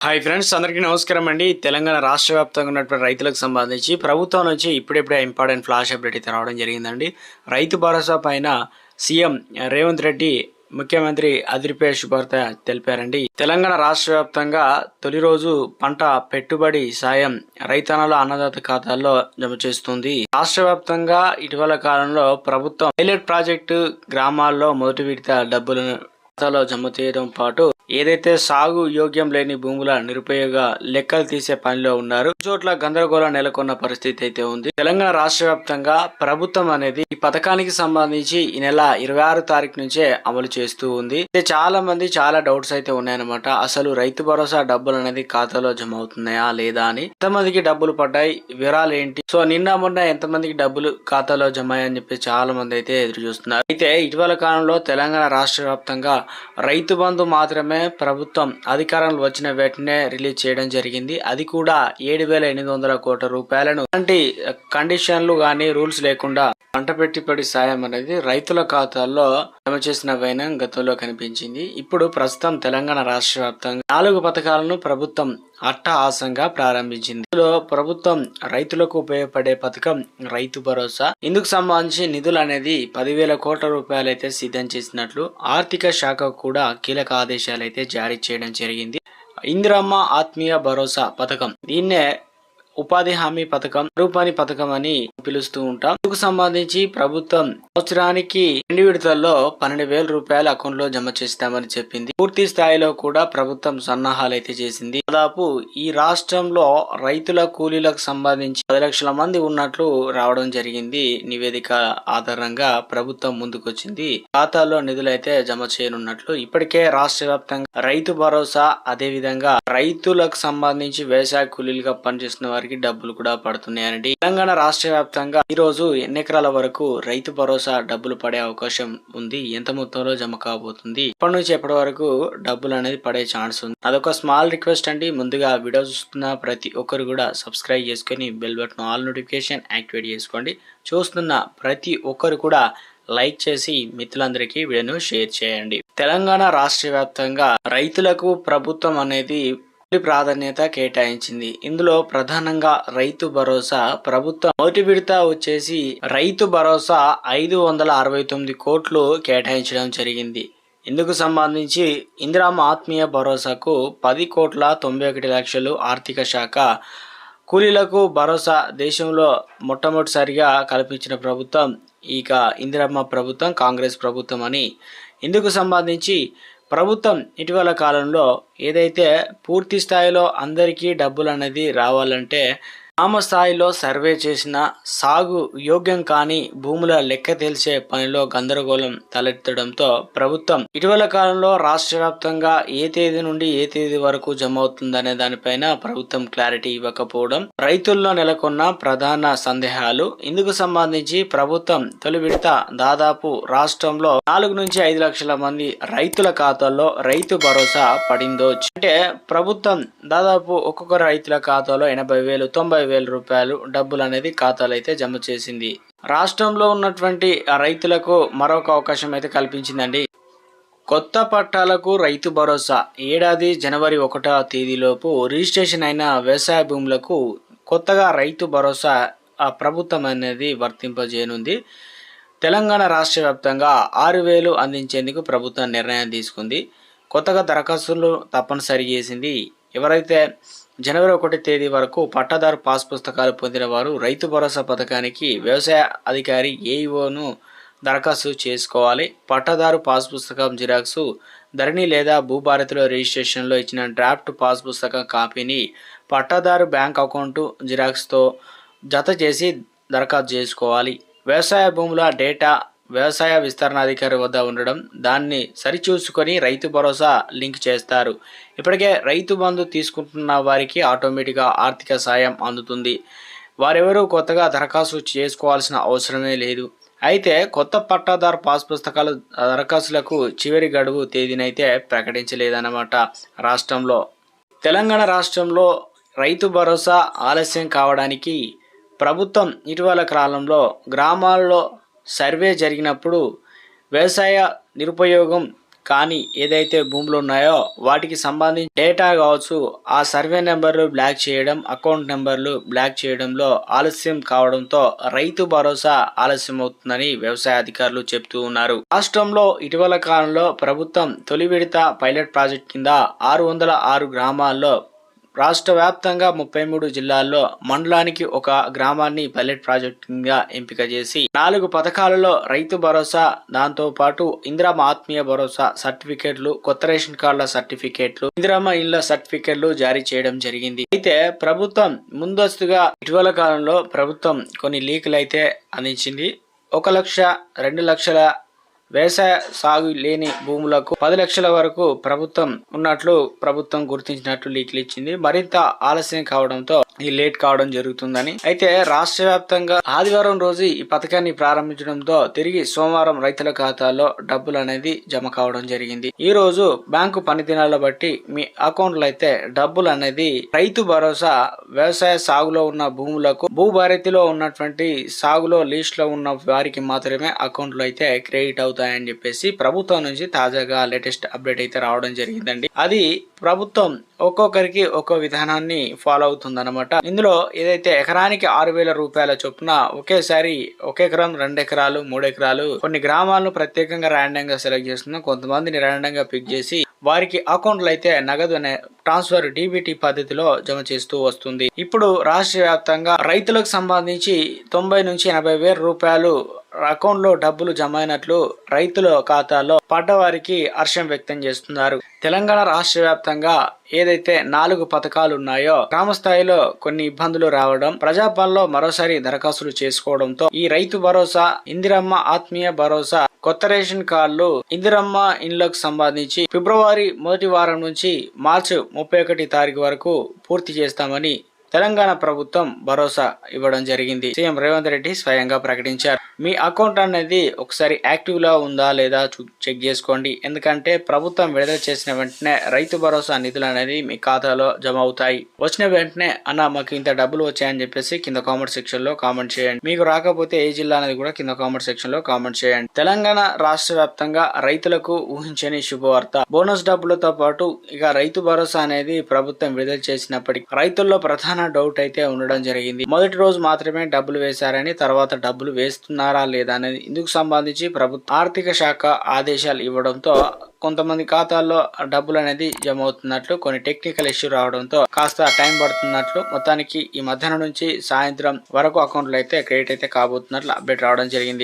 Hi friends అందరికీ నమస్కారం అండి. తెలంగాణ రాష్ట్ర వ్యాప్తంగా ఉన్నటువంటి రైతులకు సంబంధించి ప్రభుత్వం నుంచి ఇప్పుడెప్పుడే ఇంపార్టెంట్ ఫ్లాష్ అప్డేట్ అయితే రావడం జరిగిందండి. రైతు భరోసా పైన సీఎం రేవంత్ రెడ్డి ముఖ్యమంత్రి అదిరిపే శుభార్త తెలిపారండి. తెలంగాణ రాష్ట్ర వ్యాప్తంగా తొలి రోజు పంట పెట్టుబడి సాయం రైతన్నల అన్నదాత ఖాతాల్లో జమ చేస్తుంది. రాష్ట్ర వ్యాప్తంగా ఇటీవల కాలంలో ప్రభుత్వం పైలట్ ప్రాజెక్టు గ్రామాల్లో మొదటి విడత డబ్బులను ఖాతాలో జమ చేయడం పాటు ఏదైతే సాగు యోగ్యం లేని భూముల నిరుపయోగ లెక్కలు తీసే పనిలో ఉన్నారు చోట్ల గందరగోళం నెలకొన్న పరిస్థితి అయితే ఉంది. తెలంగాణ రాష్ట్ర వ్యాప్తంగా ప్రభుత్వం అనేది ఈ పథకానికి సంబంధించి ఈ నెల ఇరవై ఆరు తారీఖు నుంచే అమలు చేస్తూ ఉంది. అయితే చాలా మంది చాలా డౌట్స్ అయితే ఉన్నాయన్నమాట. అసలు రైతు భరోసా డబ్బులు అనేది ఖాతాలో జమ అవుతున్నాయా లేదా అని. ఎంతమందికి డబ్బులు పడ్డాయి? వివరాలు ఏంటి? సో నిన్న మొన్న ఎంతమందికి డబ్బులు ఖాతాలో జమ అని చెప్పి చాలా మంది అయితే ఎదురు చూస్తున్నారు. అయితే ఇటీవల కాలంలో తెలంగాణ రాష్ట్ర వ్యాప్తంగా రైతు బంధు మాత్రమే ప్రభుత్వం అధికారంలో వచ్చిన వెంటనే రిలీజ్ చేయడం జరిగింది. అది కూడా ఏడు వేల ఎనిమిది వందల కోట్ల రూపాయలను. అలాంటి కండిషన్లు కానీ రూల్స్ లేకుండా పంట పెట్టుబడి సాయం అనేది రైతుల ఖాతాల్లో జమ చేసిన వైనం గతంలో కనిపించింది. ఇప్పుడు ప్రస్తుతం తెలంగాణ రాష్ట్ర వ్యాప్తంగా నాలుగు పథకాలను ప్రభుత్వం అట్టహాసంగా ప్రారంభించింది. ఇందులో ప్రభుత్వం రైతులకు ఉపయోగపడే పథకం రైతు భరోసా. ఇందుకు సంబంధించి నిధులు అనేది పదివేల కోట్ల రూపాయలైతే సిద్ధం చేసినట్లు ఆర్థిక శాఖ కూడా కీలక ఆదేశాలు అయితే జారీ చేయడం జరిగింది. ఇందిరమ్మ ఆత్మీయ భరోసా పథకం. దీన్నే ఉపాధి హామీ పథకం రూపాని పథకం అని పిలుస్తూ ఉంటాం. ఇందుకు సంబంధించి ప్రభుత్వం సంవత్సరానికి రెండు విడతల్లో పన్నెండు వేల రూపాయలు అకౌంట్లో జమ చేస్తామని చెప్పింది. పూర్తి స్థాయిలో కూడా ప్రభుత్వం సన్నాహాలు అయితే చేసింది. దాదాపు ఈ రాష్ట్రంలో రైతుల కూలీలకు సంబంధించి పది లక్షల మంది ఉన్నట్లు రావడం జరిగింది. నివేదిక ఆధారంగా ప్రభుత్వం ముందుకొచ్చింది. ఖాతాల్లో నిధులు అయితే జమ చేయనున్నట్లు. ఇప్పటికే రాష్ట్ర వ్యాప్తంగా రైతు భరోసా అదే విధంగా రైతులకు సంబంధించి వ్యవసాయ కూలీలుగా పనిచేస్తున్న వారికి డబ్బులు కూడా పడుతున్నాయనండి. తెలంగాణ రాష్ట్ర వ్యాప్తంగా ఈ రోజు ఎన్ని ఎకరాల వరకు రైతు భరోసా డబ్బులు పడే అవకాశం ఉంది. ఎంత మొత్తంలో జమ కాబోతుంది? ఇప్పటి నుంచి ఎప్పటి వరకు డబ్బులు అనేది పడే ఛాన్స్ ఉంది? అదొక స్మాల్ రిక్వెస్ట్ అండి. ముందుగా వీడియో చూస్తున్న ప్రతి ఒక్కరు కూడా సబ్స్క్రైబ్ చేసుకొని bell button all notification activate చేసుకోండి. చూస్తున్న ప్రతి ఒక్కరు కూడా లైక్ చేసి మిత్రులందరికీ వీడియోను షేర్ చేయండి. తెలంగాణ రాష్ట్ర వ్యాప్తంగా రైతులకు ప్రభుత్వం అనేది ప్రాధాన్యత కేటాయించింది. ఇందులో ప్రధానంగా రైతు భరోసా ప్రభుత్వం మొదటి విడత వచ్చేసి రైతు భరోసా ఐదు వందల అరవై తొమ్మిది కోట్లు కేటాయించడం జరిగింది. ఇందుకు సంబంధించి ఇందిరామ ఆత్మీయ భరోసాకు పది కోట్ల తొంభై ఒకటి లక్షలు ఆర్థిక శాఖ కూలీలకు భరోసా దేశంలో మొట్టమొదటిసారిగా కల్పించిన ప్రభుత్వం ఇక ఇందిరమ్మ ప్రభుత్వం కాంగ్రెస్ ప్రభుత్వం అని. ఇందుకు సంబంధించి ప్రభుత్వం ఇటీవల కాలంలో ఏదైతే పూర్తి స్థాయిలో అందరికీ డబ్బులు అనేది రావాలంటే గ్రామ స్థాయిలో సర్వే చేసిన సాగు యోగ్యం కాని భూముల లెక్క తెలిసే పనిలో గందరగోళం తలెత్తడంతో ప్రభుత్వం ఇటీవల కాలంలో రాష్ట్ర వ్యాప్తంగా ఏ తేదీ నుండి ఏ తేదీ వరకు జమ అవుతుందనే దానిపైన ప్రభుత్వం క్లారిటీ ఇవ్వకపోవడం రైతుల్లో నెలకొన్న ప్రధాన సందేహాలు. ఇందుకు సంబంధించి ప్రభుత్వం తొలి విడత దాదాపు రాష్ట్రంలో నాలుగు నుంచి ఐదు లక్షల మంది రైతుల ఖాతాల్లో రైతు భరోసా పడిందో అంటే ప్రభుత్వం దాదాపు ఒక్కొక్క రైతుల ఖాతాలో ఎనభై వేలు తొంభై వేల రూపాయలు డబ్బులు అనేది ఖాతాలో అయితే జమ చేసింది. రాష్ట్రంలో ఉన్నటువంటి రైతులకు మరొక అవకాశం అయితే కల్పించిందండి. కొత్త పట్టాలకు రైతు భరోసా. ఏడాది జనవరి ఒకటో తేదీలోపు రిజిస్ట్రేషన్ అయిన వ్యవసాయ భూములకు కొత్తగా రైతు భరోసా ఆ ప్రభుత్వం అనేది వర్తింపజేయనుంది. తెలంగాణ రాష్ట్ర వ్యాప్తంగా ఆరు వేలు అందించేందుకు ప్రభుత్వం నిర్ణయం తీసుకుంది. కొత్తగా దరఖాస్తులు తప్పనిసరి చేసింది ఎవరైతే జనవరి ఒకటి తేదీ వరకు పట్టాదారు పాస్ పుస్తకాలు పొందిన వారు రైతు భరోసా పథకానికి వ్యవసాయ అధికారి ఏఈఓను దరఖాస్తు చేసుకోవాలి. పట్టాదారు పాస్ పుస్తకం జిరాక్స్ ధరణి లేదా భూభారతిలో రిజిస్ట్రేషన్లో ఇచ్చిన డ్రాఫ్ట్ పాస్ పుస్తకం కాపీని పట్టాదారు బ్యాంక్ అకౌంటు జిరాక్స్తో జత చేసి దరఖాస్తు చేసుకోవాలి. వ్యవసాయ భూముల డేటా వ్యవసాయ విస్తరణాధికారి వద్ద ఉండడం దాన్ని సరిచూసుకొని రైతు భరోసా లింక్ చేస్తారు. ఇప్పటికే రైతు బంధు తీసుకుంటున్న వారికి ఆటోమేటిక్గా ఆర్థిక సాయం అందుతుంది. వారెవరూ కొత్తగా దరఖాస్తు చేసుకోవాల్సిన అవసరమే లేదు. అయితే కొత్త పట్టాదారు పాస్ పుస్తకాలు దరఖాస్తులకు చివరి గడువు తేదీనైతే ప్రకటించలేదన్నమాట రాష్ట్రంలో. తెలంగాణ రాష్ట్రంలో రైతు భరోసా ఆలస్యం కావడానికి ప్రభుత్వం ఇటీవల కాలంలో గ్రామాల్లో సర్వే జరిగినప్పుడు వ్యవసాయ నిరుపయోగం కానీ ఏదైతే భూములు ఉన్నాయో వాటికి సంబంధించి డేటా కావచ్చు ఆ సర్వే నెంబర్లు బ్లాక్ చేయడం అకౌంట్ నెంబర్లు బ్లాక్ చేయడంలో ఆలస్యం కావడంతో రైతు భరోసా ఆలస్యం అవుతుందని వ్యవసాయ అధికారులు చెబుతూ ఉన్నారు. రాష్ట్రంలో ఇటీవల కాలంలో ప్రభుత్వం తొలి విడత పైలట్ ప్రాజెక్ట్ కింద ఆరు వందల ఆరు గ్రామాల్లో రాష్ట్ర వ్యాప్తంగా ముప్పై మూడు జిల్లాల్లో మండలానికి ఒక గ్రామాన్ని పైలట్ ప్రాజెక్టుగా ఎంపిక చేసి నాలుగు పథకాలలో రైతు భరోసా దాంతో పాటు ఇందిరామ ఆత్మీయ భరోసా సర్టిఫికేట్లు కొత్త రేషన్ కార్డుల సర్టిఫికేట్లు ఇందిరామ ఇళ్ళ సర్టిఫికేట్లు జారీ చేయడం జరిగింది. అయితే ప్రభుత్వం ముందస్తుగా ఇటీవల కాలంలో ప్రభుత్వం కొన్ని లీకులు అయితే అందించింది. ఒక లక్ష రెండు లక్షల వ్యవసాయ సాగు లేని భూములకు పది లక్షల వరకు ప్రభుత్వం ఉన్నట్లు ప్రభుత్వం గుర్తించినట్లు లీకులు ఇచ్చింది. మరింత ఆలస్యం కావడంతో ఈ లేట్ కావడం జరుగుతుందని. అయితే రాష్ట్ర వ్యాప్తంగా ఆదివారం రోజు ఈ పథకాన్ని ప్రారంభించడంతో తిరిగి సోమవారం రైతుల ఖాతాలో డబ్బులు అనేది జమ కావడం జరిగింది. ఈ రోజు బ్యాంకు పనిదినాల బట్టి మీ అకౌంట్లో అయితే డబ్బులు అనేది రైతు భరోసా వ్యవసాయ సాగులో ఉన్న భూములకు భూభారతిలో ఉన్నటువంటి సాగులో లీస్ట్లో ఉన్న వారికి మాత్రమే అకౌంట్లో అయితే క్రెడిట్ అవుతాయని చెప్పేసి ప్రభుత్వం నుంచి తాజాగా లేటెస్ట్ అప్డేట్ అయితే రావడం జరిగిందండి. అది ప్రభుత్వం ఒక్కొక్కరికి ఒక్కో విధానాన్ని ఫాలో అవుతుందన్నమాట. ఇందులో ఏదైతే ఎకరానికి ఆరు వేల రూపాయల చొప్పున ఒకేసారి ఒక ఎకరం రెండు ఎకరాలు మూడు ఎకరాలు కొన్ని గ్రామాలను ప్రత్యేకంగా ర్యాండంగా సెలెక్ట్ చేస్తున్నాం కొంతమందిని ర్యాండంగా పిక్ చేసి వారికి అకౌంట్లు అయితే నగదు అనే ట్రాన్స్ఫర్ డీబీటీ పద్ధతిలో జమ చేస్తూ వస్తుంది. ఇప్పుడు రాష్ట్ర వ్యాప్తంగా రైతులకు సంబంధించి తొంభై నుంచి ఎనభై వేల రూపాయలు అకౌంట్లో డబ్బులు జమ అయినట్లు రైతుల ఖాతాలో పడ్డవారికి హర్షం వ్యక్తం చేస్తున్నారు. తెలంగాణ రాష్ట్ర వ్యాప్తంగా ఏదైతే నాలుగు పథకాలు ఉన్నాయో గ్రామ స్థాయిలో కొన్ని ఇబ్బందులు రావడం ప్రజాపాలనలో మరోసారి దరఖాస్తులు చేసుకోవడంతో ఈ రైతు భరోసా ఇందిరమ్మ ఆత్మీయ భరోసా కొత్త రేషన్ కార్డులు ఇందిరమ్మ ఇండ్లకు సంబంధించి ఫిబ్రవరి మొదటి వారం నుంచి మార్చి ముప్పై ఒకటి తారీఖు వరకు పూర్తి చేస్తామని తెలంగాణ ప్రభుత్వం భరోసా ఇవ్వడం జరిగింది. సీఎం రేవంత్ రెడ్డి స్వయంగా ప్రకటించారు. మీ అకౌంట్ అనేది ఒకసారి యాక్టివ్లో ఉందా లేదా చెక్ చేసుకోండి. ఎందుకంటే ప్రభుత్వం విడుదల చేసిన వెంటనే రైతు భరోసా నిధులు అనేది మీ ఖాతాలో జమ అవుతాయి. వచ్చిన వెంటనే అన్న మాకు ఇంత డబ్బులు వచ్చాయని చెప్పేసి కింద కామెంట్ సెక్షన్లో కామెంట్ చేయండి. మీకు రాకపోతే ఏ జిల్లా అనేది కూడా కింద కామెంట్ సెక్షన్లో కామెంట్ చేయండి. తెలంగాణ రాష్ట్ర వ్యాప్తంగా రైతులకు ఊహించని శుభవార్త. బోనస్ డబ్బులతో పాటు ఇక రైతు భరోసా అనేది ప్రభుత్వం విడుదల చేసినప్పటికీ రైతుల్లో ప్రధాన డౌట్ అయితే ఉండడం జరిగింది. మొదటి రోజు మాత్రమే డబ్బులు వేశారని తర్వాత డబ్బులు వేస్తున్నారు లేదా అనేది ఇందుకు సంబంధించి ప్రభుత్వ ఆర్థిక శాఖ ఆదేశాలు ఇవ్వడంతో కొంతమంది ఖాతాల్లో డబ్బులు అనేది జమ అవుతున్నట్లు కొన్ని టెక్నికల్ ఇష్యూ రావడంతో కాస్త టైం పడుతున్నట్లు మొత్తానికి ఈ మధ్యాహ్నం నుంచి సాయంత్రం వరకు అకౌంట్లు అయితే క్రెడిట్ అయితే కాబోతున్నట్లు అప్డేట్ రావడం జరిగింది.